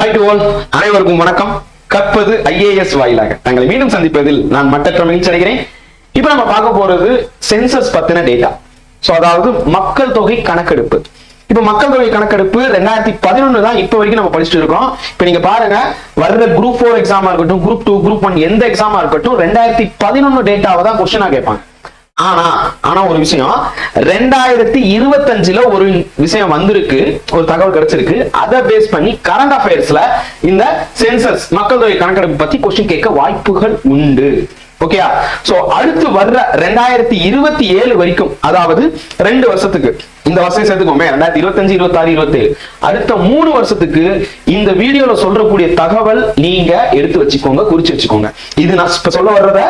Hi to all அனைவருக்கும் வணக்கம். கற்பது ஐஏஎஸ் வாயிலாக. தங்களை மீண்டும் சந்திப்பதில் நான் மட்டற்ற மகிழ்ச்சி அடைகிறேன். இப்போ நம்ம பார்க்க போறது சென்சஸ் பத்தின டேட்டா ஸோ அதாவது மக்கள் தொகை கணக்கெடுப்பு. இப்போ மக்கள் தொகை கணக்கெடுப்பு ரெண்டாயிரத்தி பதினொன்று தான் இப்போ வரைக்கும் நம்ம படிச்சுட்டு இருக்கோம். இப்போ நீங்க பாருங்க வர்ற குரூப் ஃபோர் எக்ஸாமா இருக்கட்டும் குரூப் டூ குரூப் ஒன் எந்த எக்ஸாமா இருக்கட்டும் ரெண்டாயிரத்தி பதினொன்று டேட்டாவை தான் கொஸ்டினா கேட்பாங்க. ஆனா ஆனா ஒரு விஷயம். ரெண்டாயிரத்தி இருபத்தஞ்சுல ஒரு விஷயம் வந்திருக்கு ஒரு தகவல் கிடைச்சிருக்கு. அதை பேஸ் பண்ணி கரண்ட் அஃபேர்ஸ்ல இந்த சென்சஸ் மக்கள் தொகை கணக்கெடுப்பு பத்தி கொஸ்டின் கேட்க வாய்ப்புகள் உண்டு. ஓகேயா சோ அடுத்து வர்ற ரெண்டாயிரத்தி இருபத்தி ஏழு வரைக்கும் அதாவது ரெண்டு வருஷத்துக்கு இந்த வருஷம் சேர்த்துக்கோமே ரெண்டாயிரத்தி இருபத்தஞ்சு இருபத்தாறு இருபத்தேழு. அடுத்த மூணு வருஷத்துக்கு இந்த வீடியோல சொல்றக்கூடிய தகவல் நீங்க எடுத்து வச்சுக்கோங்க குறிச்சு வச்சுக்கோங்க. இது நான் இப்ப சொல்ல வர்றத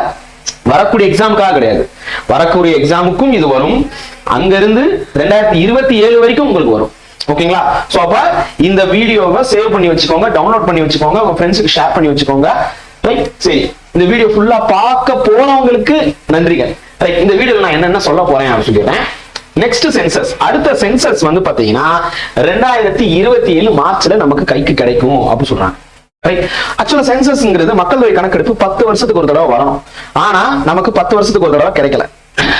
வரக்கூடிய எக்ஸாமுக்காக கிடையாது. வரக்கூடிய எக்ஸாமுக்கும் இது வரும். அங்க இருந்து ரெண்டாயிரத்தி இருபத்தி ஏழு வரைக்கும் உங்களுக்கு வரும். ஓகேங்களா? சோ அப்ப இந்த வீடியோவை சேவ் பண்ணி வச்சுக்கோங்க டவுன்லோட் பண்ணி வச்சுக்கோங்க உங்க ஃப்ரெண்ட்ஸுக்கு ஷேர் பண்ணி வச்சுக்கோங்க. ரைட் சரி. இந்த வீடியோ ஃபுல்லா பார்க்க போனவங்களுக்கு நன்றிகள் ரைட் இந்த வீடியோல நான் என்னென்ன சொல்ல போறேன் அப்படின்னு சொல்லிடுறேன். நெக்ஸ்ட் சென்சஸ் அடுத்த சென்சஸ் வந்து பாத்தீங்கன்னா ரெண்டாயிரத்தி இருபத்தி ஏழு மார்ச்ல நமக்கு கைக்கு கிடைக்கும் அப்படின்னு சொல்றாங்க. ஆக்சுவலா சென்சஸ்ங்கிறது மக்கள் தொகை கணக்கெடுப்பு பத்து வருஷத்துக்கு ஒரு தடவை வரணும். ஆனா நமக்கு பத்து வருஷத்துக்கு ஒரு தடவை கிடைக்கல.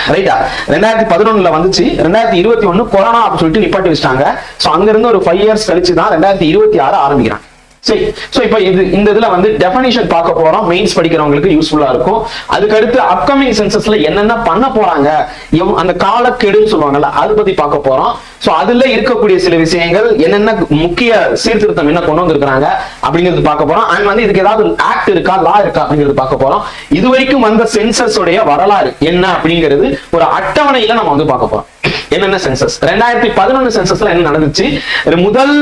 ரைட்டா ரெண்டாயிரத்தி பதினொன்னுல வந்துச்சு. ரெண்டாயிரத்தி இருபத்தி ஒண்ணு கொரோனா அப்படின்னு சொல்லிட்டு நிப்பாட்டி வச்சிட்டாங்க. சோ அங்க இருந்து ஒரு ஃபைவ் இயர்ஸ் கழிச்சு தான் ரெண்டாயிரத்தி இருபத்தி ஆறு ஆரம்பிக்கிறாங்க. சரி சோ இப்போ இது இந்த இதுல வந்து டெஃபினிஷன் பார்க்க போறோம். மெயின்ஸ் படிக்கிறவங்களுக்கு யூஸ்ஃபுல்லா இருக்கும். அதுக்கடுத்து அப்கமிங் சென்சஸ்ல என்னென்ன பண்ண போறாங்க? எவ்- அந்த காலக்கெடுன்னு சொல்லுவாங்கல்ல அதை பத்தி பார்க்க போறோம். சோ அதுல இருக்கக்கூடிய சில விஷயங்கள் என்னென்ன முக்கிய சீர்திருத்தம் என்ன கொண்டு வந்திருக்கிறாங்க அப்படிங்கிறது பார்க்க போறோம். அண்ட் வந்து இதுக்கு ஏதாவது ஆக்ட் இருக்கா லா இருக்கா அப்படிங்கிறது பார்க்க போறோம். இது வரைக்கும் வந்த சென்சஸ் உடைய வரலாறு என்ன அப்படிங்கிறது ஒரு அட்டவணையில நம்ம வந்து பார்க்க போறோம். என்னென்ன சென்சஸ் ரெண்டாயிரத்தி பதினொன்னு சென்சஸ்ல என்ன நடந்துச்சு? முதல்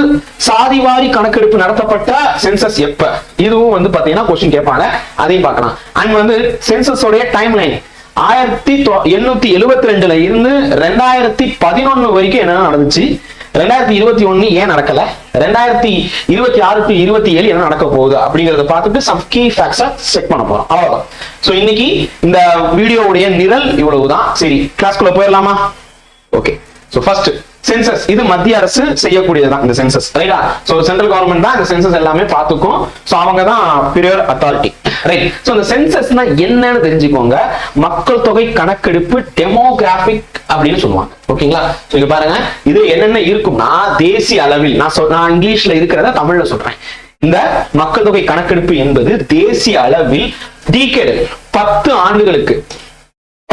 சாதிவாரி கணக்கெடுப்பு நடத்தப்பட்ட சென்சஸ் எப்ப? இதுவும் வந்து பாத்தீங்கன்னா கொஸ்டின் கேட்பாங்க. அதையும் பார்க்கலாம். அண்ட் வந்து சென்சஸ் உடைய டைம் லைன் ஆயிரத்தி தொ- எண்ணூத்தி எழுபத்தி ரெண்டுல இருந்து ரெண்டாயிரத்தி பதினொன்னு வரைக்கும் என்ன நடந்துச்சு? ரெண்டாயிரத்தி இருபத்தி ஒன்னு ஏன் நடக்கல? ரெண்டாயிரத்தி இருபத்தி ஆறு டு இருபத்தி ஏழு என்ன நடக்க போகுது? அப்படிங்கறத பார்த்துட்டு சம் கீ ஃபேக்ட்ஸா செக் பண்ண போறோம். அவ்வளவுதான். சோ இன்னைக்கு இந்த வீடியோவுடைய நிரல் இவ்வளவுதான். சரி கிளாஸ்குள்ள போயிடலாமா? ஓகே சோ ஃபர்ஸ்ட் சென்சஸ் இது மத்திய அரசு செய்யக்கூடியதுதான் இந்த சென்சஸ் ரைட்டா சோ சென்ட்ரல் கவர்மெண்ட் தான் இந்த சென்சஸ் எல்லாமே பார்த்துக்கும். சோ அவங்க தான் பிரியர் அத்தாரிட்டி ரைட் சோ இந்த சென்சஸ்னா என்னன்னு தெரிஞ்சுக்கோங்க. மக்கள் தொகை கணக்கெடுப்பு டெமோகிராபிக் அப்படின்னு சொல்லுவாங்க. ஓகேங்களா? சோ இங்க பாருங்க. இது என்னென்ன இருக்கும்னா தேசிய அளவில் நான் சொல் நான் இங்கிலீஷ்ல இருக்கிறத தமிழ்ல சொல்றேன். இந்த மக்கள் தொகை கணக்கெடுப்பு என்பது தேசிய அளவில் டீகேடு பத்து ஆண்டுகளுக்கு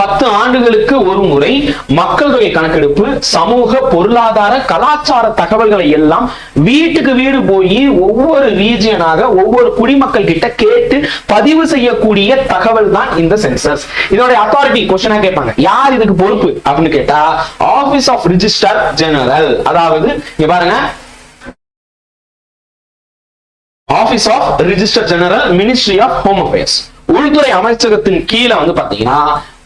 பத்து ஆண்டுகளுக்கு ஒரு முறை மக்கள் தொகை கணக்கெடுப்பு சமூக பொருளாதார கலாச்சார தகவல்களை எல்லாம் வீட்டுக்கு வீடு போய் ஒவ்வொரு ரீஜியனாக ஒவ்வொரு குடிமக்கள் கிட்ட கேட்டு பதிவு செய்யக்கூடிய தகவல் தான் இந்த சென்சஸ் இதோட அத்தாரிட்டி கொஸ்டினா கேட்பாங்க. யார் இதுக்கு பொறுப்பு? அப்படின்னு கேட்டா ஆபீஸ் ஆஃப் ரிஜிஸ்டர் ஜெனரல் அதாவது இங்க பாருங்க. Office of register general ministry of home affairs உள்துறை அமைச்சகத்தின் கீழே வந்து பாத்தீங்கன்னா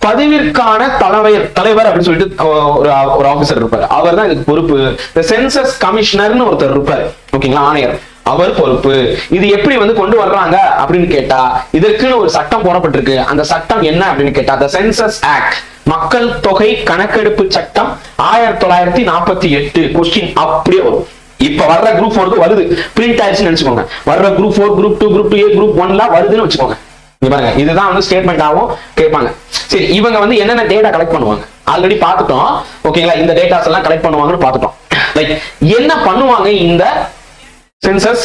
பதிவிற்கான தலைவர் தலைவர் அப்படின்னு சொல்லிட்டு ஒரு ஒரு ஆபீசர் இருப்பாரு. அவர் தான் இதுக்கு பொறுப்பு. இந்த சென்சஸ் கமிஷனர்னு ஒருத்தர் இருப்பாரு. ஓகேங்களா ஆணையர். அவர் பொறுப்பு. இது எப்படி வந்து கொண்டு வர்றாங்க அப்படின்னு கேட்டா இதற்குன்னு ஒரு சட்டம் போடப்பட்டிருக்கு. அந்த சட்டம் என்ன அப்படின்னு கேட்டா த சென்சஸ் ஆக்ட் மக்கள் தொகை கணக்கெடுப்பு சட்டம் ஆயிரத்தி தொள்ளாயிரத்தி நாற்பத்தி எட்டு கொஸ்டின் அப்படியே வரும். இப்ப வர்ற குரூப் ஃபோருக்கு வருது. பிரிண்ட் ஆயிடுச்சுன்னு நினைச்சுக்கோங்க. வர்ற group four group two group two A group ஒன்லாம் வருதுன்னு வச்சுக்கோங்க. பாருங்க இதுதான் வந்து ஸ்டேட்மெண்ட்டாகவும் கேட்பாங்க. சரி இவங்க வந்து என்னென்ன டேட்டா கலெக்ட் பண்ணுவாங்க? ஆல்ரெடி பார்த்துட்டோம். ஓகேங்களா இந்த டேட்டாஸ் எல்லாம் கலெக்ட் பண்ணுவாங்கன்னு பார்த்துட்டோம். லைக் என்ன பண்ணுவாங்க இந்த சென்சஸ்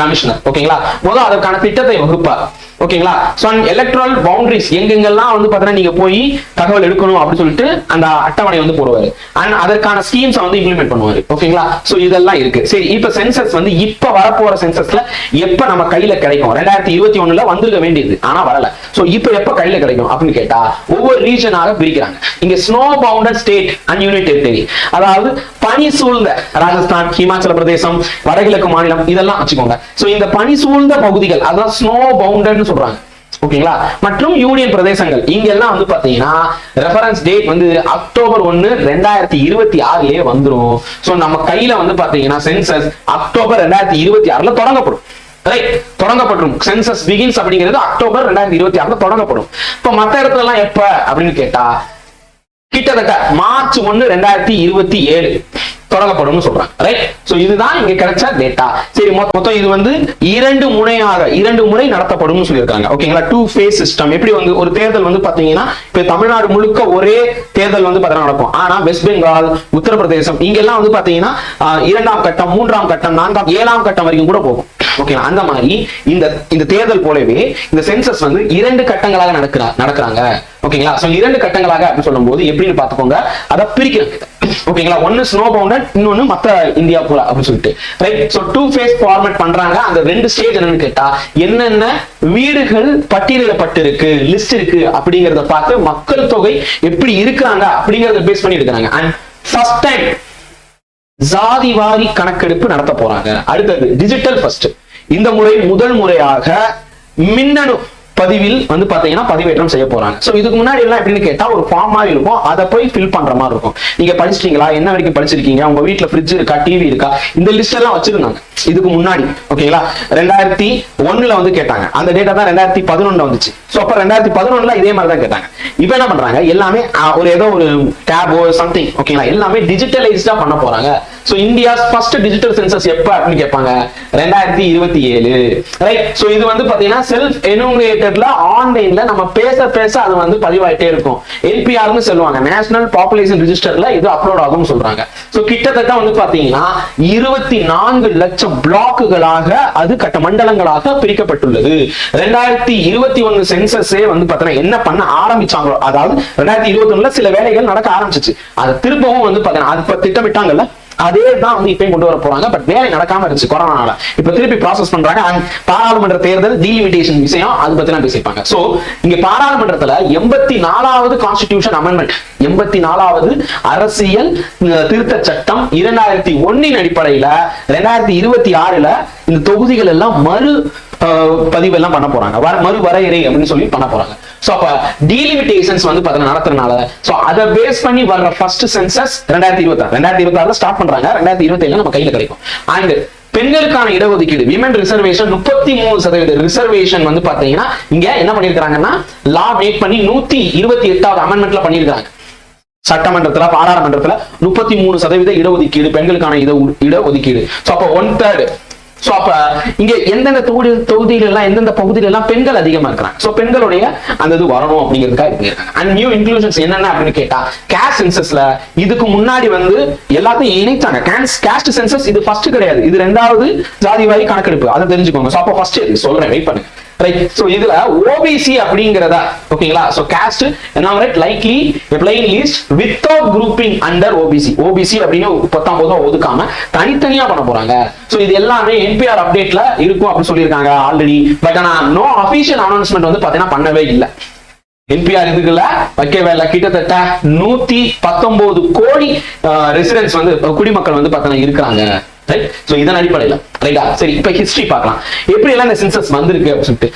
கமிஷனர் ஓகேங்களா முதல் அதற்கான திட்டத்தை வகுப்பார். ஓகேங்களா? ஸோ எலக்ட்ரல் பவுண்டரிஸ் எங்கெங்கெல்லாம் வந்து பாத்தீங்கன்னா நீங்க போய் தகவல் எடுக்கணும் அப்படின்னு சொல்லிட்டு அந்த அட்டவணை வந்து போடுவாரு. அண்ட் அதற்கான ஸ்கீம்ஸ் வந்து இம்ப்ளிமெண்ட் பண்ணுவாரு. ஓகேங்களா? ஸோ இதெல்லாம் இருக்கு. சரி இப்ப சென்சஸ் வந்து இப்ப வரப்போற சென்சஸ்ல எப்ப நம்ம கையில கிடைக்கும்? ரெண்டாயிரத்தி இருபத்தி ஒண்ணுல வந்திருக்க வேண்டியது ஆனா வரல. சோ இப்ப எப்ப கையில கிடைக்கும் அப்படின்னு கேட்டா ஒவ்வொரு ரீஜனாக பிரிக்கிறாங்க. இங்க snow bounded state and unit territory அதாவது பனி சூழ்ந்த ராஜஸ்தான் ஹிமாச்சல பிரதேசம் வடகிழக்கு மாநிலம் இதெல்லாம் வச்சுக்கோங்க. சோ இந்த பனி சூழ்ந்த பகுதிகள் அதான் ஸ்னோ பவுண்டட்னு சொல்றாங்க. ஓகேங்களா? மற்றும் யூனியன் பிரதேசங்கள். இங்கெல்லாம் வந்து பாத்தீங்கன்னா ரெஃபரன்ஸ் டேட் வந்து அக்டோபர் ஒன்னு ரெண்டாயிரத்தி இருபத்தி ஆறுலயே வந்துரும். சோ நம்ம கையில வந்து பாத்தீங்கன்னா சென்சஸ் அக்டோபர் ரெண்டாயிரத்தி இருபத்தி ஆறுல தொடங்கப்படும். ரைட் தொடங்கப்படும் சென்சஸ் பிகின்ஸ் அப்படிங்கிறது அக்டோபர் ரெண்டாயிரத்தி இருபத்தி ஆறுல தொடங்கப்படும். இப்ப மத்த இடத்துல எல்லாம் எப்ப அப்படின்னு கேட்டா கிட்டத்தட்ட மார்ச் ஒன்னு ரெண்டாயிரத்தி இருபத்தி ஏழு. தொடங்கப்படும் சொல்றாங்க. ரைட் சோ இதுதான் இங்க கிடைச்ச டேட்டா சரி மொத்தம் இது வந்து இரண்டு முறையாக இரண்டு முறை நடத்தப்படும்னு சொல்லியிருக்காங்க. ஓகேங்களா டூ ஃபேஸ் சிஸ்டம் எப்படி வந்து ஒரு தேர்தல் வந்து பாத்தீங்கன்னா இப்ப தமிழ்நாடு முழுக்க ஒரே தேர்தல் வந்து பாத்தீங்கன்னா நடக்கும். ஆனா வெஸ்ட் பெங்கால் உத்தரப்பிரதேசம் இங்கெல்லாம் வந்து பாத்தீங்கன்னா ஆஹ், இரண்டாம் கட்டம் மூன்றாம் கட்டம் நான்காம் ஏழாம் கட்டம் வரைக்கும் கூட போகும். ஓகேவா அந்த மாதிரி இந்த இந்த தேர்தல் போலவே இந்த சென்சஸ் வந்து இரண்டு கட்டங்களாக நடக்கிறா நடக்கிறாங்க. ஓகேங்களா சோ இரண்டு கட்டங்களாக அப்படின்னு சொல்லும்போது எப்படின்னு பாத்துக்கோங்க அதை பிரிக்கிறாங்க ஓகேங்களா ஒன்னு ஸ்னோ பவுண்டட் இன்னொன்னு மத்த இந்தியா போல அப்படின்னு சொல்லிட்டு. Right so two phase format பண்றாங்க. அந்த ரெண்டு ஸ்டேஜ் என்னன்னு கேட்டா என்னென்ன வீடுகள் பட்டியலிடப்பட்டிருக்கு லிஸ்ட் இருக்கு அப்படிங்கறத பார்த்து மக்கள் தொகை எப்படி இருக்கிறாங்க அப்படிங்கறத பேஸ் பண்ணி எடுக்கிறாங்க. அண்ட் ஃபர்ஸ்ட் டைம் ஜாதி வாரி கணக்கெடுப்பு நடத்த போறாங்க. அடுத்தது டிஜிட்டல் ஃபர்ஸ்ட் இந்த முறை முதல் முறையாக மின்னணு பதிவில் வந்து பாத்தீங்கன்னா பதிவேற்றம் செய்ய போறாங்க. சோ இதுக்கு முன்னாடி எல்லாம் எப்படின்னு கேட்டா ஒரு ஃபார்ம் மாதிரி இருக்கும். அதை போய் ஃபில் பண்ற மாதிரி இருக்கும். நீங்க படிச்சிட்டீங்களா? என்ன வரைக்கும் படிச்சிருக்கீங்க? உங்க வீட்டுல ஃப்ரிட்ஜ் இருக்கா? டிவி இருக்கா? இந்த லிஸ்ட் எல்லாம் வச்சிருந்தாங்க. இதுக்கு முன்னாடி ஓகேங்களா ரெண்டாயிரத்தி ஒண்ணுல வந்து கேட்டாங்க. அந்த டேட்டா தான் ரெண்டாயிரத்தி பதினொன்னு வந்துச்சு. சோ அப்ப ரெண்டாயிரத்தி பதினொன்னுல இதே மாதிரி தான் கேட்டாங்க. இப்போ என்ன பண்றாங்க? எல்லாமே ஒரு ஏதோ ஒரு டேபோ சம்திங் ஓகேங்களா எல்லாமே டிஜிட்டலைஸ்டா பண்ண போறாங்க. So India first digital census எப்ப அப்படின்னு கேட்பாங்க? ரெண்டாயிரத்தி இருபத்தி ஏழு. ரைட் சோ இது வந்து பாத்தீங்கன்னா செல்ஃப் ரிலேட்டட்ல ஆன்லைன்ல நம்ம பேச பேச அது வந்து பதிவாயிட்டே இருக்கும். என்பிஆர்னு சொல்லுவாங்க. நேஷனல் பாப்புலேஷன் ரிஜிஸ்டர்ல இது அப்லோட் ஆகும் சொல்றாங்க. சோ கிட்டத்தட்ட வந்து பாத்தீங்கன்னா இருபத்தி நான்கு லட்சம் பிளாக்குகளாக அது கட்ட மண்டலங்களாக பிரிக்கப்பட்டுள்ளது. ரெண்டாயிரத்தி இருபத்தி ஒன்னு சென்சஸே வந்து பாத்தீங்கன்னா என்ன பண்ண ஆரம்பிச்சாங்களோ அதாவது ரெண்டாயிரத்தி இருபத்தி ஒண்ணுல சில வேலைகள் நடக்க ஆரம்பிச்சிச்சு. அதை திரும்பவும் வந்து பாத்தீங்கன்னா அது திட்டமிட்டாங்கல்ல? அதே தான் வந்து இப்பயும் கொண்டு வர போறாங்க பட் வேலை நடக்காம இருந்துச்சு கொரோனால இப்ப திருப்பி ப்ராசஸ் பண்றாங்க. அண்ட் பாராளுமன்ற தேர்தல் டீலிமிட்டேஷன் விஷயம் அது பத்தி நான் பேசியிருப்பாங்க. சோ இங்க பாராளுமன்றத்துல எண்பத்தி நாலாவது கான்ஸ்டிடியூஷன் அமெண்ட்மெண்ட் எண்பத்தி நாலாவது அரசியல் திருத்த சட்டம் இரண்டாயிரத்தி ஒன்னின் அடிப்படையில ரெண்டாயிரத்தி இருபத்தி ஆறுல இந்த தொகுதிகள் எல்லாம் மறு பதிவெல்லாம் பண்ண போறாங்க. வர- மறு வரையறை அப்படின்னு சொல்லி பண்ண போறாங்க. சோ அப்ப டீலிமிட்டேஷன்ஸ் வந்து பார்த்தீங்கன்னா நடத்துறதுனால சோ அதை பேஸ் பண்ணி வர்ற ஃபர்ஸ்ட் சென்சஸ் ரெண்டாயிரத்தி இருபத்தி ஆறு. ரெண்டாயிரத்தி இருபத்தி ஆறுல ஸ்டார்ட் பண்றாங்க. ரெண்டாயிரத்தி இருபத்தி ஏழு நம்ம கையில் கிடைக்கும். அண்ட் பெண்களுக்கான இடஒதுக்கீடு விமன் ரிசர்வேஷன் முப்பத்தி மூணு சதவீத ரிசர்வேஷன் வந்து பாத்தீங்கன்னா இங்க என்ன பண்ணிருக்காங்கன்னா லா மேக் பண்ணி நூத்தி இருபத்தி எட்டாவது அமெண்ட்மெண்ட்ல பண்ணிருக்காங்க சட்டமன்றத்துல பாராளுமன்றத்துல முப்பத்தி மூணு சதவீத இடஒதுக்கீடு பெண்களுக்கான இட இடஒதுக்கீடு. ஸோ அப்போ ஒன் தேர்ட் சோ அப்ப இங்க எந்தெந்த தொகுதி தொகுதியில எல்லாம் எந்தெந்த பகுதியில எல்லாம் பெண்கள் அதிகமா இருக்கிறாங்க சோ பெண்களுடைய அந்த இது வரணும் அப்படிங்கிறதுக்காக இப்படி இருக்காங்க. அண்ட் நியூ இன்க்ளூஷன்ஸ் என்னென்ன அப்படின்னு கேட்டா கேஸ்ட் சென்சஸ்ல இதுக்கு முன்னாடி வந்து எல்லாத்தையும் இணைத்தாங்க கேஸ்ட் சென்சஸ் இது ஃபர்ஸ்ட் கிடையாது. இது ரெண்டாவது ஜாதி வாரி கணக்கெடுப்பு. அதை தெரிஞ்சுக்கோங்க. சோ அப்போ ஃபர்ஸ்ட் சொல்றேன். வெயிட் பண்ணுங்க. ரைட் ஸோ இதுல ஓபிசி அப்படிங்கிறதா? ஓகேங்களா? So caste enumerate likely plain list without grouping under OBC OBC அப்படின்னு பத்தாம் போதும் ஒதுக்காம தனித்தனியா பண்ண போறாங்க. ஸோ இது எல்லாமே என்பிஆர் அப்டேட்ல இருக்கும் அப்படின்னு சொல்லியிருக்காங்க ஆல்ரெடி பட் ஆனா நோ அபிஷியல் அனௌன்ஸ்மெண்ட் வந்து பாத்தீங்கன்னா பண்ணவே இல்லை. என்பிஆர் இதுக்குள்ள வைக்கவே இல்லை. கிட்டத்தட்ட நூத்தி பத்தொன்பது கோடி ரெசிடென்ட்ஸ் வந்து குடிமக்கள் வந்து பார்த்தீங்கன்னா இருக்கிறாங்க. ரைட் ஸோ இதன் அடிப்படையில். ரைட்டா சரி இப்போ ஹிஸ்டரி பார்க்கலாம். எப்படி எல்லாம் இந்த சென்சஸ் வந்திருக்கு அப்படின்னு சொல்லிட்டு.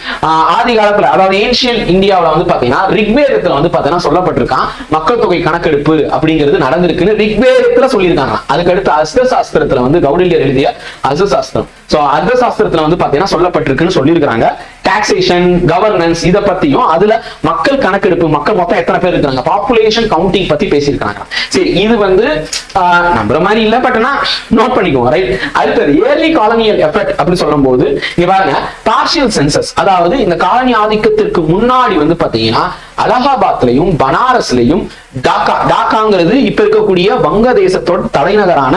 ஆதி காலத்தில் அதாவது ஏன்ஷியன் இந்தியாவில் வந்து பார்த்தீங்கன்னா ரிக்வேதத்தில் வந்து பார்த்தீங்கன்னா சொல்லப்பட்டிருக்கான் மக்கள் தொகை கணக்கெடுப்பு அப்படிங்கிறது நடந்திருக்குன்னு ரிக்வேதத்தில் சொல்லியிருக்காங்க. அதுக்கடுத்து அஸ்த சாஸ்திரத்துல வந்து கௌடில்யர் எழுதிய அஸ்த சாஸ்திரம் சோ அர்த்த சாஸ்திரத்துல வந்து பார்த்தீங்கன்னா சொல்லப்பட்டிருக்குன்னு சொல்லியிருக்காங்க டாக்ஸேஷன் கவர்னன்ஸ் இதை பத்தியும் அதுல மக்கள் கணக்கெடுப்பு மக்கள் மொத்தம் எத்தனை பேர் இருக்காங்க? பாப்புலேஷன் கவுண்டிங் பத்தி பேசியிருக்காங்க. சரி இது வந்து ஆஹ், நம்புற மாதிரி இல்ல பட் ஆனா நோட் பண்ணிக்கோங்க ரைட் அடுத்தது ஏர்லி காலனியல் எஃபெக்ட் அப்படின்னு சொல்லும்போது இங்க பாருங்க பார்ஷியல் சென்சஸ் அதாவது இந்த காலனி ஆதிக்கத்திற்கு முன்னாடி வந்து பாத்தீங்கன்னா அலகாபாத்லயும் பனாரஸ்லயும் டாக்கா டாக்காங்கிறது இப்ப இருக்கக்கூடிய வங்கதேசத்தோட தலைநகரான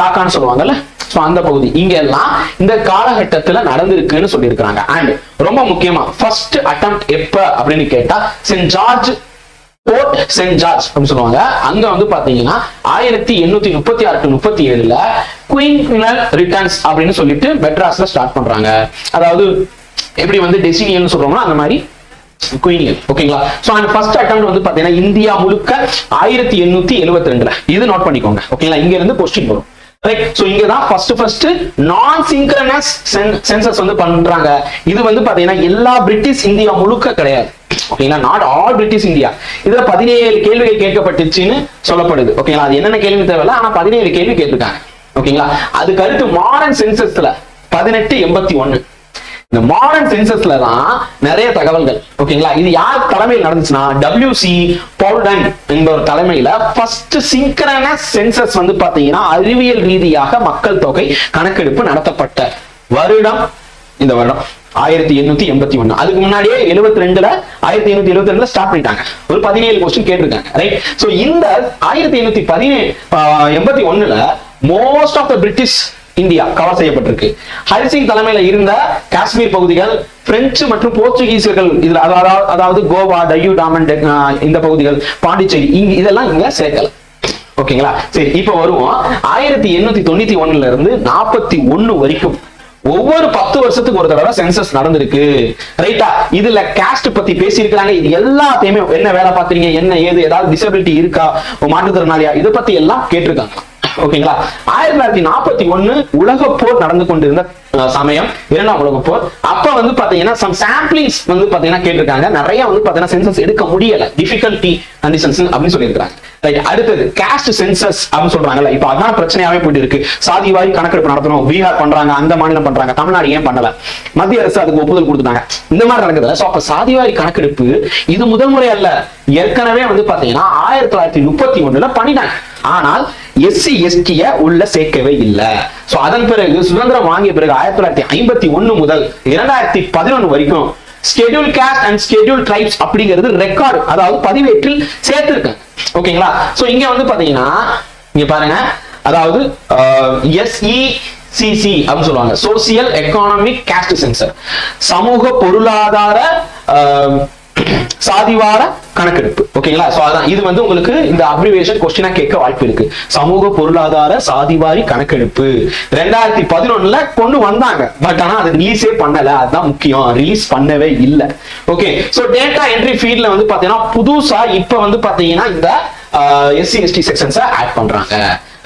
டாக்கான்னு சொல்லுவாங்கல்ல? சோ அந்த பகுதி. இங்க எல்லாம் இந்த காலகட்டத்துல நடந்திருக்குன்னு சொல்லியிருக்கிறாங்க. அண்ட் ரொம்ப முக்கியமா ஃபர்ஸ்ட் அட்டம் எப்ப அப்படின்னு கேட்டா Saint George Fort Saint George அப்படின்னு சொல்லுவாங்க. அங்க வந்து பாத்தீங்கன்னா ஆயிரத்தி எண்ணூத்தி முப்பத்தி ஆறு டு முப்பத்தி ஏழுல குயின்குனல் ரிட்டர்ன்ஸ் அப்படின்னு சொல்லிட்டு மெட்ராஸ்ல ஸ்டார்ட் பண்றாங்க. அதாவது எப்படி வந்து டெசினியல்னு சொல்றோம்னா அந்த மாதிரி குயினியல் ஓகேங்களா சோ அந்த ஃபர்ஸ்ட் அட்டம் வந்து பாத்தீங்கன்னா இந்தியா முழுக்க ஆயிரத்தி எண்ணூத்தி எழுபத்தி ரெண்டுல இது நோட் பண்ணிக்கோங்க. ஓகேங்களா இங்க இருந்து கொஸ்டின் வரும். ரைட் சோ இங்க தான் ஃபர்ஸ்ட் ஃபர்ஸ்ட் நான் சிங்க்ரனஸ் சென்சஸ் வந்து பண்றாங்க. இது வந்து பாத்தீங்கன்னா எல்லா பிரிட்டிஷ் இந்தியா முழுக்க கிடையாது. ஓகேங்களா நாட் ஆல் பிரிட்டிஷ் இந்தியா. இதுல பதினேழு கேள்விகள் கேட்கப்பட்டுச்சுன்னு சொல்லப்படுது. ஓகேங்களா அது என்னென்ன கேள்வி தேவையில்ல? ஆனா பதினேழு கேள்வி கேட்டிருக்காங்க. ஓகேங்களா அதுக்கு அடுத்து மாடர்ன் சென்சஸ்ல பதினெட்டு எண்பத்தி ஒண்ணு இந்த மாடர்ன் சென்சஸ்ல தான் நிறைய தகவல்கள். ஓகேங்களா இது யார் தலைமையில் நடந்துச்சுன்னா டபிள்யூசி பவுல்டன் என்பவர் தலைமையில ஃபர்ஸ்ட் சிங்கரனஸ் சென்சஸ் வந்து பாத்தீங்கன்னா அறிவியல் ரீதியாக மக்கள் தொகை கணக்கெடுப்பு நடத்தப்பட்ட வருடம் இந்த வருடம். ஆயிரத்தி எண்ணூத்தி எண்பத்தி ஒண்ணு அதுக்கு முன்னாடியே எழுபத்தி ரெண்டுல ஆயிரத்தி எண்ணூத்தி எழுபத்தி ரெண்டுல ஸ்டார்ட் பண்ணிட்டாங்க. ஒரு பதினேழு கொஸ்டின் கேட்டிருக்காங்க ரைட் சோ இந்த ஆயிரத்தி எண்ணூத்தி பதினேழு எண்பத்தி ஒண்ணுல most of the British India cover செய்யப்பட்டிருக்கு. ஹரிசிங் தலைமையில இருந்த காஷ்மீர் பகுதிகள் பிரெஞ்சு மற்றும் போர்ச்சுகீசியர்கள் இதுல அதாவது அதாவது கோவா டையூ டாமன் இந்த பகுதிகள் பாண்டிச்சேரி இங்க இதெல்லாம் இங்க சேர்க்கல. ஓகேங்களா? சரி இப்ப வருவோம். ஆயிரத்தி எண்ணூத்தி தொண்ணூத்தி ஒண்ணுல இருந்து நாற்பத்தி ஒண்ணு வரைக்கும் ஒவ்வொரு பத்து வருஷத்துக்கு ஒரு தடவை சென்சஸ் நடந்திருக்கு. ரைட்டா இதுல காஸ்ட் பத்தி பேசியிருக்கிறாங்க. இது எல்லாத்தையுமே என்ன வேலை பாக்குறீங்க என்ன ஏது ஏதாவது டிசபிலிட்டி இருக்கா? மாற்றுத்திறனாளியா? இதை பத்தி எல்லாம் கேட்டிருக்காங்க. ஓகேங்களா? ஆயிரத்தி தொள்ளாயிரத்தி நாற்பத்தி ஒண்ணு உலக போர் நடந்து கொண்டிருந்த சமயம். இரண்டாம் உலக போர் அப்ப வந்து பாத்தீங்கன்னா சம் சாம்பிளிங்ஸ் வந்து பாத்தீங்கன்னா கேட்டிருக்காங்க. நிறைய வந்து பாத்தீங்கன்னா சென்சஸ் எடுக்க முடியல. டிஃபிகல்டி கண்டிஷன்ஸ் அப்படின்னு சொல்லியிருக்காங்க ரைட் அடுத்தது காஸ்ட் சென்சஸ் அப்படின்னு சொல்றாங்கல்ல. இப்ப அதான் பிரச்சனையாவே போயிட்டு இருக்கு சாதிவாரி கணக்கெடுப்பு நடத்தணும். பீகார் பண்றாங்க அந்த மாநிலம் பண்றாங்க. தமிழ்நாடு ஏன் பண்ணல? மத்திய அரசு அதுக்கு ஒப்புதல் கொடுத்துட்டாங்க. இந்த மாதிரி நடக்குது. சோ அப்ப சாதிவாரி கணக்கெடுப்பு இது முதல் முறை அல்ல. ஏற்கனவே வந்து பாத்தீங்கன்னா ஆயிரத்தி தொள்ளாயிரத்தி முப்பத்தி ஒண்ணுல பண்ணிட்டாங்க. ஆனால் எஸ்சி எஸ்டிய உள்ள சேர்க்கவே இல்லை. ஸோ அதன் பிறகு சுதந்திரம் வாங்கிய பிறகு ஆயிரத்தி தொள்ளாயிரத்தி ஐம்பத்தி ஒன்னு முதல் இரண்டாயிரத்தி பதினொன்னு வரைக்கும் schedule caste and schedule tribes அப்படிங்கிறது ரெக்கார்டு அதாவது பதிவேற்றில் சேர்த்திருக்காங்க ஓகேங்களா? சோ இங்க வந்து பாத்தீங்கன்னா இங்க பாருங்க. அதாவது எஸ்இ சிசி அப்படின்னு சொல்லுவாங்க. சோசியல் எக்கானமிக் கேஸ்ட் சென்சர் சமூக பொருளாதார சாதிவார கணக்கெடுப்பு. ஓகேங்களா சோ அதான். இது வந்து உங்களுக்கு இந்த அப்ரிவேஷன் கொஸ்டினா கேட்க வாய்ப்பு இருக்கு. சமூக பொருளாதார சாதிவாரி கணக்கெடுப்பு. ரெண்டாயிரத்தி பதினொன்னுல கொண்டு வந்தாங்க. பட் ஆனா அது ரிலீஸே பண்ணல. அதுதான் முக்கியம். ரிலீஸ் பண்ணவே இல்ல. ஓகே சோ டேட்டா என்ட்ரி ஃபீல்ட்ல வந்து பாத்தீங்கன்னா புதுசா இப்ப வந்து பாத்தீங்கன்னா இந்த எஸ்சி எஸ்டி செக்ஷன்ஸை ஆட் பண்றாங்க.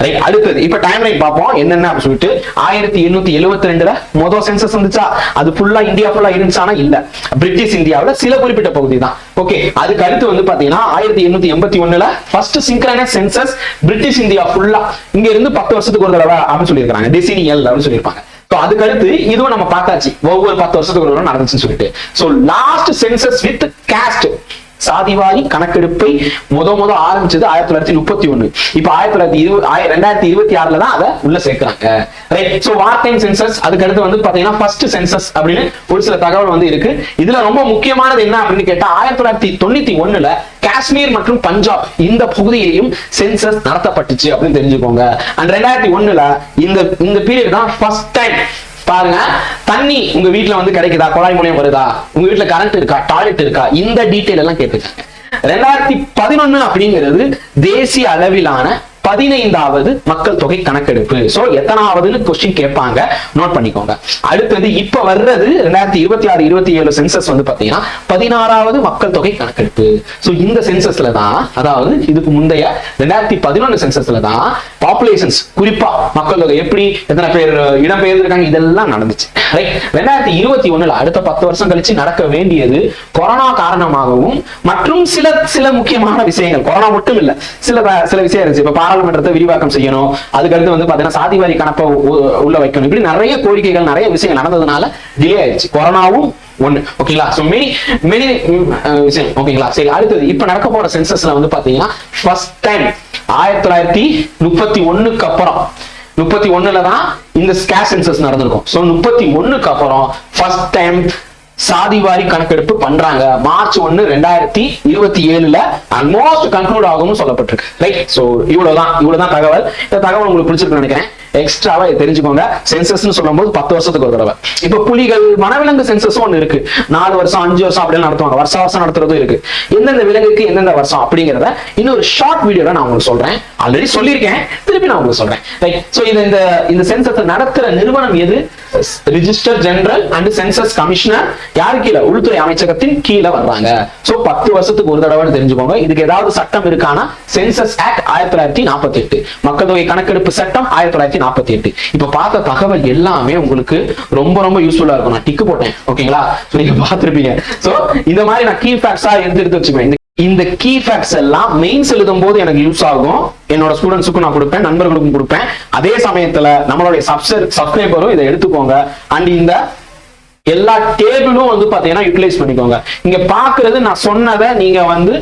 ரைட் அடுத்தது இப்ப டைம் லைன் பார்ப்போம். என்னென்ன அப்படின்னு சொல்லிட்டு ஆயிரத்தி எண்ணூத்தி எழுபத்தி ரெண்டுல மொதல் சென்சஸ் வந்துச்சா? அது ஃபுல்லா இந்தியா ஃபுல்லா இருந்துச்சானா இல்ல. பிரிட்டிஷ் இந்தியாவுல சில குறிப்பிட்ட பகுதி தான் ஓகே அதுக்கு அடுத்து வந்து பாத்தீங்கன்னா ஆயிரத்தி எண்ணூத்தி எண்பத்தி ஒண்ணுல first synchronous census British India ஃபுல்லா இங்க இருந்து பத்து வருஷத்துக்கு ஒரு தடவை அப்படின்னு சொல்லியிருக்காங்க டெசினியல் அப்படின்னு சொல்லியிருப்பாங்க. ஸோ அதுக்கு அடுத்து இதுவும் நம்ம பார்த்தாச்சு. ஒவ்வொரு பத்து வருஷத்துக்கு ஒரு தடவை நடந்துச்சுன்னு சொல்லிட்டு. So last census with caste சாதிவாரி கணக்கெடுப்பை முத முத ஆரம்பிச்சது ஆயிரத்தி தொள்ளாயிரத்தி முப்பத்தி ஒண்ணு. இப்ப ஆயிரத்தி தொள்ளாயிரத்தி இருபது ரெண்டாயிரத்தி இருபத்தி ஆறுல தான் அதை உள்ள சேர்க்கிறாங்க. Right so war time census அதுக்கு அடுத்து வந்து பாத்தீங்கன்னா ஃபர்ஸ்ட் சென்சஸ் அப்படின்னு ஒரு சில தகவல் வந்து இருக்கு. இதுல ரொம்ப முக்கியமானது என்ன அப்படின்னு கேட்டா ஆயிரத்தி தொள்ளாயிரத்தி தொண்ணூத்தி ஒண்ணுல காஷ்மீர் மற்றும் பஞ்சாப் இந்த பகுதியிலையும் சென்சஸ் நடத்தப்பட்டுச்சு அப்படின்னு தெரிஞ்சுக்கோங்க. அண்ட் ரெண்டாயிரத்தி ஒண்ணுல இந்த இந்த பீரியட் தான் ஃபர்ஸ்ட் டைம் பாருங்க தண்ணி உங்க வீட்டுல வந்து கிடைக்குதா? குழாய் மூலியம் வருதா? உங்க வீட்டுல கரண்ட் இருக்கா? டாய்லெட் இருக்கா? இந்த டீட்டெயில் எல்லாம் கேட்டிருக்காங்க ரெண்டாயிரத்தி பதினொன்னு அப்படிங்கிறது தேசிய அளவிலான பதினைந்தாவது மக்கள் தொகை கணக்கெடுப்பு. சோ எத்தனாவதுன்னு கொஸ்டின் கேட்பாங்க. நோட் பண்ணிக்கோங்க. அடுத்தது இப்ப வர்றது ரெண்டாயிரத்தி இருபத்தி ஆறு இருபத்தி ஏழு சென்சஸ் வந்து பாத்தீங்கன்னா பதினாறாவது மக்கள் தொகை கணக்கெடுப்பு. சோ இந்த சென்சஸ்ல தான் அதாவது இதுக்கு முந்தைய ரெண்டாயிரத்தி பதினொன்னு சென்சஸ்ல தான் பாப்புலேஷன்ஸ் குறிப்பா மக்கள் தொகை எப்படி எத்தனை பேர் இடம்பெயர்ந்திருக்காங்க இதெல்லாம் நடந்துச்சு. ரைட் ரெண்டாயிரத்தி இருபத்தி ஒண்ணுல அடுத்த பத்து வருஷம் கழிச்சு நடக்க வேண்டியது கொரோனா காரணமாகவும் மற்றும் சில சில முக்கியமான விஷயங்கள் கொரோனா மட்டும் இல்ல சில சில விஷயம் இருந்துச்சு. இப்ப நாடாளுமன்றத்தை விரிவாக்கம் செய்யணும். அதுக்கடுத்து வந்து பாத்தீங்கன்னா சாதிவாரி கணப்பை உள்ள வைக்கணும். இப்படி நிறைய கோரிக்கைகள் நிறைய விஷயங்கள் நடந்ததுனால டிலே ஆயிடுச்சு. கொரோனாவும் ஒண்ணு. ஓகேங்களா சோ மெனி மெனி விஷயம். ஓகேங்களா சரி அடுத்தது இப்ப நடக்க போற சென்சஸ்ல வந்து பாத்தீங்கன்னா ஃபர்ஸ்ட் டைம் ஆயிரத்தி தொள்ளாயிரத்தி முப்பத்தி ஒண்ணுக்கு அப்புறம் முப்பத்தி ஒண்ணுல தான் இந்த ஸ்கேஸ் சென்சஸ் நடந்திருக்கும். சோ முப்பத்தி ஒண்ணுக்கு அப்புறம் ஃபர்ஸ்ட் டைம் சாதிவாரி கணக்கெடுப்பு பண்றாங்க. மார்ச் ஒன்னு ரெண்டாயிரத்தி இருபத்தி ஏழுல ஆல்மோஸ்ட் கன்க்ளூட் ஆகும்னு சொல்லப்பட்டிருக்கு. ரைட் சோ இவ்வளவுதான். இவ்வளவுதான் தகவல். இந்த தகவல் உங்களுக்கு பிடிச்சிருக்கு நினைக்கிறேன். எக்ஸ்ட்ராவா இதை தெரிஞ்சுக்கோங்க. சென்சஸ்னு சொல்லும்போது பத்து வருஷத்துக்கு ஒரு தடவை. இப்ப புலிகள் வனவிலங்கு சென்சஸ் ஒன்று இருக்கு. நாலு வருஷம் அஞ்சு வருஷம் அப்படின்னு நடத்துவாங்க. வருஷ வருஷம் நடத்துறதும் இருக்கு. எந்தெந்த விலங்குக்கு எந்தெந்த வருஷம் அப்படிங்கிறத இன்னொரு ஷார்ட் வீடியோல நான் உங்களுக்கு சொல்றேன். ஆல்ரெடி சொல்லியிருக்கேன். திருப்பி நான் உங்களுக்கு சொல்றேன். ரைட் சோ இது இந்த இந்த சென்சஸ் நடத்துற நிறுவனம் எது? Register general and census commissioner யாரு கீழே? உள்துறை அமைச்சகத்தின் கீழே வர்றாங்க. சோ பத்து வருஷத்துக்கு ஒரு தடவை தெரிஞ்சுக்கோங்க. இதுக்கு ஏதாவது சட்டம் இருக்கானா? சென்சஸ் ஆக்ட் ஆயிரத்தி தொள்ளாயிரத்தி நாற்பத்தி எட்டு. மக்கள் தொகை கணக்கெடுப்பு சட்டம் ஆயிரத்தி தொள்ளாயிரத்தி நாற்பத்தி எட்டு. இப்போ பார்த்த தகவல் எல்லாமே உங்களுக்கு ரொம்ப ரொம்ப யூஸ்ஃபுல்லா இருக்கும். நான் டிக்கு போட்டேன். ஓகேங்களா நீங்க பார்த்திருப்பீங்க. ஸோ இந்த மாதிரி நான் கீ ஃபேக்ட்ஸா எடுத்து எடுத்து வச்சுப்பேன் இந்த- இந்த கீ ஃபேக்ட்ஸ் எல்லாம் மெயின்ஸ் எழுதும் போது எனக்கு யூஸ் ஆகும். என்னோட ஸ்டூடெண்ட்ஸுக்கும் நான் கொடுப்பேன் நண்பர்களுக்கும் கொடுப்பேன். அதே சமயத்துல நம்மளுடைய சப்ஸ்கிரைபரும் இதை எடுத்துக்கோங்க. அண்ட் இந்த எல்லா டேபிளும் வந்து பாத்தீங்கன்னா யூட்டிலைஸ் பண்ணிக்கோங்க. இங்க பாக்குறது நான் சொன்னதை நீங்க வந்து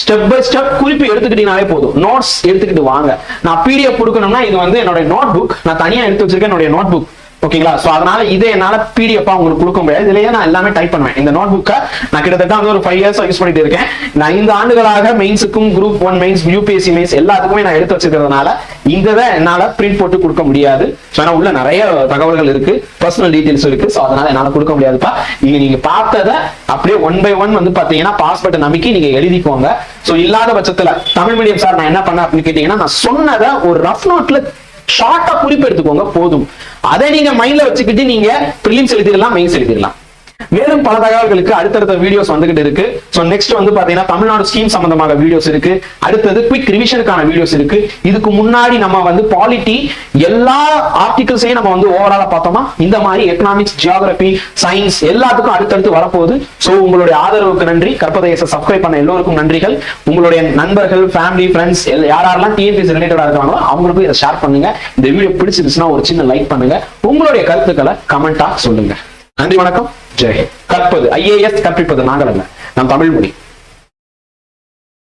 ஸ்டெப் பை ஸ்டெப் குறிப்பு எடுத்துக்கிட்டீங்கனாலே போதும். நோட்ஸ் எடுத்துக்கிட்டு வாங்க. நான் பிடிஎஃப் கொடுக்கணும்னா இது வந்து என்னோட நோட் புக் நான் தனியா எடுத்து வச்சிருக்கேன் என்னுடைய நோட் புக் ஓகேங்களா? ஸோ அதனால இதை என்னால பிடிஎஃப் உங்களுக்கு கொடுக்க முடியாது. இதுலயே நான் எல்லாமே டைப் பண்ணுவேன். இந்த நோட் புக்கை நான் கிட்டத்தட்ட வந்து ஒரு ஃபைவ் இயர்ஸ் யூஸ் பண்ணிட்டு இருக்கேன். நான் ஐந்து ஆண்டுகளாக மெயின்ஸுக்கும் group one mains UPSC mains எல்லாத்துக்குமே நான் எடுத்து வச்சிருக்கிறதுனால இந்த இதை என்னால பிரிண்ட் போட்டு கொடுக்க முடியாது. ஸோ ஆனால் உள்ள நிறைய தகவல்கள் இருக்கு. பர்சனல் டீட்டெயில்ஸ் இருக்கு. ஸோ அதனால என்னால் கொடுக்க முடியாதுப்பா. இங்க நீங்க பார்த்ததை அப்படியே ஒன் பை ஒன் வந்து பார்த்தீங்கன்னா பாஸ் நம்பிக்கை நீங்க எழுதிக்கோங்க. ஸோ இல்லாத பட்சத்தில் தமிழ் மீடியம் சார் நான் என்ன பண்ணேன் அப்படின்னு கேட்டீங்கன்னா நான் சொன்னதை ஒரு ரஃப் நோட்ல ஷார்ட்டா குறிப்பு எடுத்துக்கோங்க போதும். அதை நீங்க மைண்ட்ல வச்சுக்கிட்டு நீங்க ப்ரிலிம்ஸ் எழுதிடலாம் மெயின்ஸ் எழுதிடலாம். மேலும் பல தகவல்களுக்கு அடுத்தடுத்த வீடியோஸ் வந்துகிட்டு இருக்கு. ஸோ நெக்ஸ்ட் வந்து பாத்தீங்கன்னா தமிழ்நாடு ஸ்கீம் சம்பந்தமாக வீடியோஸ் இருக்கு. அடுத்தது குவிக் ரிவிஷனுக்கான வீடியோஸ் இருக்கு. இதுக்கு முன்னாடி நம்ம வந்து பாலிட்டி எல்லா ஆர்டிகல்ஸையும் நம்ம வந்து ஓவராலா பார்த்தோமா? இந்த மாதிரி எக்கனாமிக்ஸ் ஜியாகிரபி சயின்ஸ் எல்லாத்துக்கும் அடுத்தடுத்து வரப்போகுது. சோ உங்களுடைய ஆதரவுக்கு நன்றி. கற்பதேச சப்ஸ்கிரைப் பண்ண எல்லோருக்கும் நன்றிகள். உங்களுடைய நண்பர்கள் ஃபேமிலி ஃப்ரெண்ட்ஸ் யாரெல்லாம் டிஎன்பிஎஸ் ரிலேட்டடா இருக்காங்களோ அவங்களுக்கும் இதை ஷேர் பண்ணுங்க. இந்த வீடியோ பிடிச்சிருச்சுன்னா ஒரு சின்ன லைக் பண்ணுங்க. உங்களுடைய கருத்துக்களை கமெண்டா சொல்லுங்க. நன்றி வணக்கம். ஜெய் கற்பது ஐஏஎஸ் கற்பிப்பது நாங்கள் அல்ல. நம் தமிழ் மொழி.